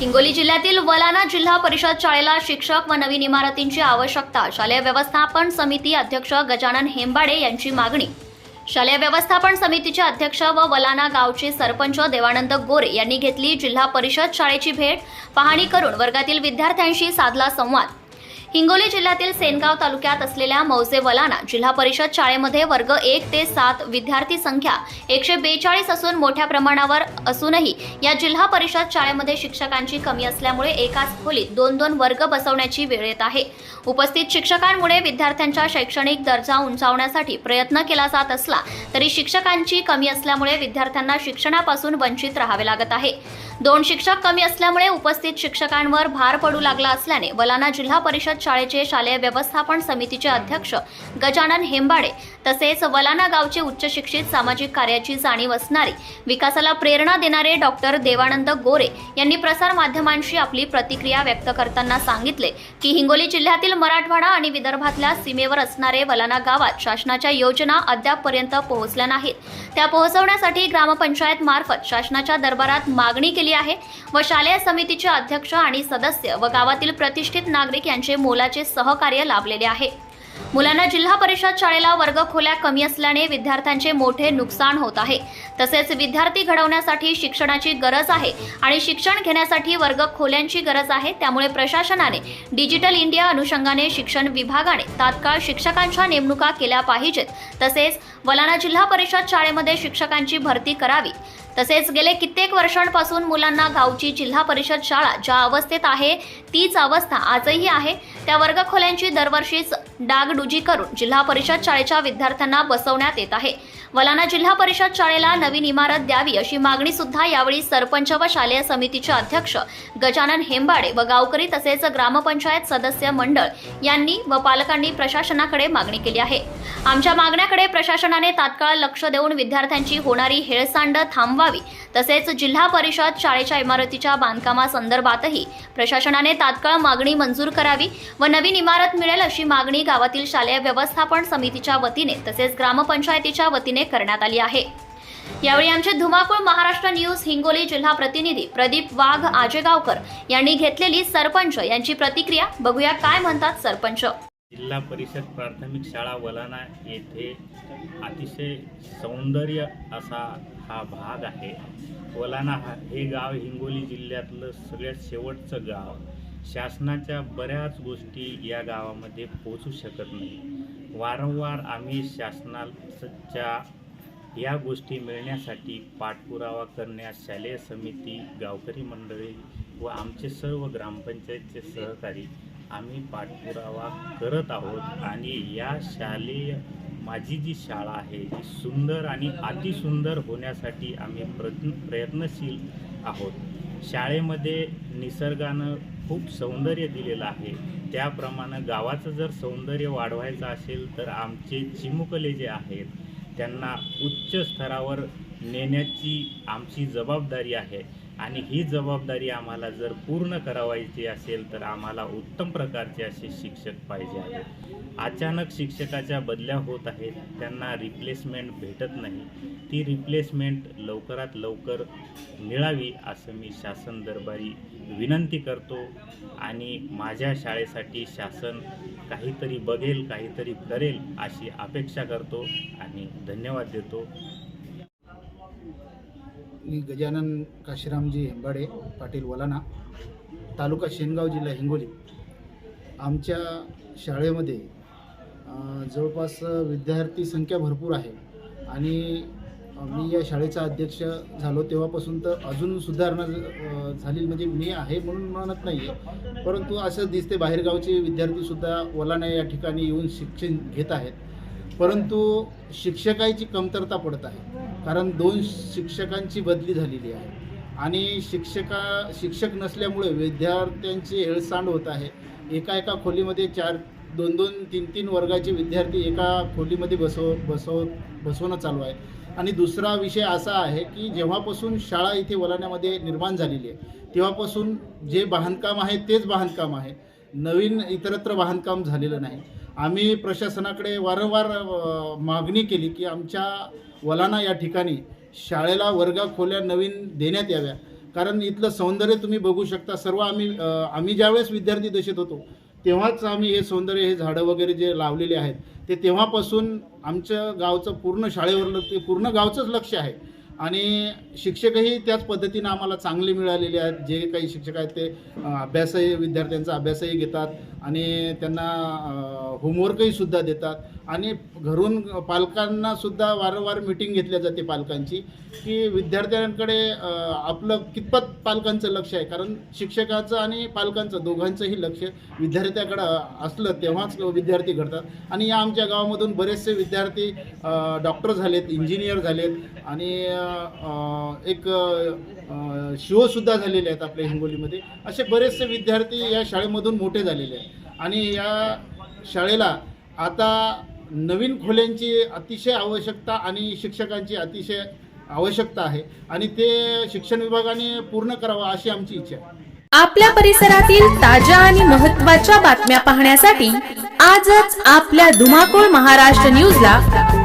हिंगोली जिल्ह्यातील वलाना जिल्हा परिषद शाळेला शिक्षक व नवीन इमारतींची आवश्यकता. शालेय व्यवस्थापन समिती अध्यक्ष गजानन हेंबाडे यांची मागणी. शालेय व्यवस्थापन समितीचे अध्यक्ष व वलाना गावचे सरपंच देवानंद गोरे यांनी घेतली जिल्हा परिषद शाळेची भेट. पाहणी करून वर्गातील विद्यार्थ्यांशी साधला संवाद. हिंगोली जिल्ह्यातील सेनगाव तालुक्यात असलेल्या मौजे वलाना जिल्हा परिषद शाळेमध्ये वर्ग एक ते सात विद्यार्थी संख्या एकशे बेचाळीस असून मोठ्या प्रमाणावर असूनही या जिल्हा परिषद शाळेमध्ये शिक्षकांची कमी असल्यामुळे एकाच खोलीत दोन दोन वर्ग बसवण्याची वेळ येत आहे. उपस्थित शिक्षकांमुळे विद्यार्थ्यांच्या शैक्षणिक दर्जा उंचावण्यासाठी प्रयत्न केला जात असला तरी शिक्षकांची कमी असल्यामुळे विद्यार्थ्यांना शिक्षणापासून वंचित राहावे लागत आहे. दोन शिक्षक कमी असल्यामुळे उपस्थित शिक्षकांवर भार पडू लागला असल्याने वलाना जिल्हा परिषद शाळेचे शालेय व्यवस्थापन समितीचे अध्यक्ष गजानन हेंबाडे तसेच वलाना गावचे उच्च शिक्षित सामाजिक कार्याची जाणीव असणारी विकासाला प्रेरणा देणारे डॉक्टर देवानंद गोरे यांनी प्रसार माध्यमांशी आपली प्रतिक्रिया व्यक्त करताना सांगितले की हिंगोली जिल्ह्यातील मराठवाडा आणि विदर्भातल्या सीमेवर असणारे वलाना गावात शासनाच्या योजना अद्यापपर्यंत पोहोचल्या नाहीत. त्या पोहोचवण्यासाठी ग्रामपंचायत मार्फत शासनाच्या दरबारात मागणी केली आहे. व शालेय समितीचे अध्यक्ष आणि सदस्य व गावातील प्रतिष्ठित नागरिक यांचे मोलाचे सहकार्य लाभलेले आहे. मुलांना जिल्हा परिषद शाळेला वर्ग खोल्या कमी असल्याने विद्यार्थ्यांचे मोठे नुकसान होत आहे. तसेच विद्यार्थी घडवण्यासाठी शिक्षणाची गरज आहे आणि शिक्षण घेण्यासाठी वर्ग खोल्यांची गरज आहे. त्यामुळे प्रशासनाने डिजिटल इंडिया अनुषंगाने शिक्षण विभागाने तात्काळ शिक्षकांच्या नेमणुका केल्या पाहिजेत. तसेच वलाना जिल्हा परिषद शाळेमध्ये शिक्षकांची भरती करावी. तसेच गेले कित्येक वर्षांपासून मुलांना गावची जिल्हा परिषद शाळा ज्या अवस्थेत आहे तीच अवस्था आजही आहे. त्या वर्गखोल्यांची दरवर्षीच डागडुजी करून जिल्हा परिषद शाळेच्या विद्यार्थ्यांना बसवण्यात येत आहे. वलाना जिल्हा परिषद शाळेला नवीन इमारत द्यावी अशी मागणी सुद्धा यावेळी सरपंच व शालेय समितीचे अध्यक्ष गजानन हेंबाडे व गावकरी तसेच ग्रामपंचायत सदस्य मंडळ यांनी व पालकांनी प्रशासनाकडे मागणी केली आहे. आमच्या मागण्याकडे प्रशासनाने तात्काळ लक्ष देऊन विद्यार्थ्यांची होणारी हेळसांड थांबवावी तसेच जिल्हा परिषद शाळेच्या इमारतीच्या बांधकामासंदर्भातही प्रशासनाने तात्काळ मागणी मंजूर करावी व नवीन इमारत मिळेल अशी मागणी गावातील शालेय व्यवस्थापन समितीच्या वतीने तसेच ग्रामपंचायतीच्या वतीने करण्यात आली आहे. यावेळी आमचे धुमाकूळ महाराष्ट्र न्यूज हिंगोली जिल्हा प्रतिनिधी प्रदीप वाघ आजेगावकर यांनी घेतलेली सरपंच यांची प्रतिक्रिया बघूया काय म्हणतात सरपंच. जिल्हा परिषद प्राथमिक शाळा वलाना येथे अतिशय सौंदर्य असा हा भाग आहे. वलाना हा हे गाव हिंगोली जिल्ह्यातलं सगळ्यात शेवटचं गाव. शासनाच्या बऱ्याच गोष्टी या गावामध्ये पोचू शकत नाही. वारंवार आम्ही शासनाच्या या गोष्टी मिळण्यासाठी पाठपुरावा करण्यास शालेय समिती गावकरी मंडळी व आमचे सर्व ग्रामपंचायतचे सहकारी आम्ही पाठपुरावा करत आहोत आणि या शालेय माझी जी शाळा आहे ती सुंदर आणि अतिसुंदर होण्यासाठी आम्ही प्रयत्न प्रयत्नशील आहोत. शाळेमध्ये निसर्गानं खूप सौंदर्य दिलेलं आहे. त्याप्रमाणे गावाचं जर सौंदर्य वाढवायचं असेल तर आमचे चिमुकले जे आहेत त्यांना उच्च स्तरावर नेण्याची आमची जबाबदारी आहे. आणि ही जबाबदारी आम्हाला जर पूर्ण करावायची असेल तर आम्हाला उत्तम प्रकारचे असे शिक्षक पाहिजे आहेत. अचानक शिक्षकाच्या बदल्या होत आहेत. त्यांना रिप्लेसमेंट भेटत नाही. ती रिप्लेसमेंट लवकरात लवकर मिळावी असं मी शासन दरबारी विनंती करतो. आणि माझ्या शाळेसाठी शासन काहीतरी बघेल काहीतरी करेल अशी अपेक्षा करतो. आणि धन्यवाद देतो. मी गजानन काशीरामजी हेंबाडे पाटील वलाना तालुका शेनगाव जिल्हा हिंगोली. आमच्या शाळेमध्ये जवळपास विद्यार्थी संख्या भरपूर आहे आणि मी या शाळेचा अध्यक्ष झालो तेव्हापासून तर अजून सुधारणा झाली म्हणजे मी आहे म्हणून म्हणत नाही आहे परंतु असं दिसते बाहेरगावचे विद्यार्थीसुद्धा वलाना या ठिकाणी येऊन शिक्षण घेत आहेत. परंतु शिक्षकाची कमतरता पडत आहे. कारण दोन शिक्षकांची बदली झालेली आहे. आणि शिक्षका शिक्षक नसल्यामुळे विद्यार्थ्यांची हेळसांड होत आहे. एका एका खोलीमध्ये चार दोन दोन तीन तीन वर्गाचे विद्यार्थी एका खोलीमध्ये बसव बसव बसवणं चालू आहे. आणि दुसरा विषय असा आहे की जेव्हापासून शाळा इथे वलाण्यामध्ये निर्माण झालेली आहे तेव्हापासून जे बांधकाम आहे तेच बांधकाम आहे. नवीन इतरत्र बांधकाम झालेलं नाही. आम्ही प्रशासनाकडे वारंवार मागणी केली की आमच्या वलाना या ठिकाणी शाळेला वर्गाखोल्या नवीन देण्यात याव्या. कारण इथलं सौंदर्य तुम्ही बघू शकता. सर्व आम्ही आम्ही ज्यावेळेस विद्यार्थी दशेत होतो तेव्हाच आम्ही हे सौंदर्य हे झाडं वगैरे जे लावलेले आहेत ते तेव्हापासून आमचं गावचं पूर्ण शाळेवर ते पूर्ण गावचंच लक्ष आहे. आणि शिक्षकही त्याच पद्धतीनं आम्हाला चांगले मिळालेले आहेत. जे काही शिक्षक आहेत ते अभ्यासही विद्यार्थ्यांचा अभ्यासही घेतात आणि त्यांना होमवर्कही सुद्धा देतात. आणि घरून पालकांना सुद्धा वारंवार मिटिंग घेतल्या जाते पालकांची की विद्यार्थ्यांकडे आपलं कितपत पालकांचं लक्ष आहे. कारण शिक्षकाचं आणि पालकांचं दोघांचंही लक्ष विद्यार्थ्याकडं असलं तेव्हाच विद्यार्थी घडतात. आणि या आमच्या गावामधून बरेचसे विद्यार्थी डॉक्टर झालेत इंजिनियर झालेत आणि एक शिवसुद्धा झालेले आहेत आपल्या हिंगोलीमध्ये. असे बरेचसे विद्यार्थी या शाळेमधून मोठे झालेले आहेत. आणि या शाळेला आता नवीन खोल्यांची अतिशय आवश्यकता आणि शिक्षकांची अतिशय आवश्यकता आहे. आणि ते शिक्षण विभागाने पूर्ण करावं अशी आमची इच्छा आहे. आपल्या परिसरातील ताज्या आणि महत्त्वाच्या बातम्या पाहण्यासाठी आजच आपल्या धुमाकूळ महाराष्ट्र न्यूजला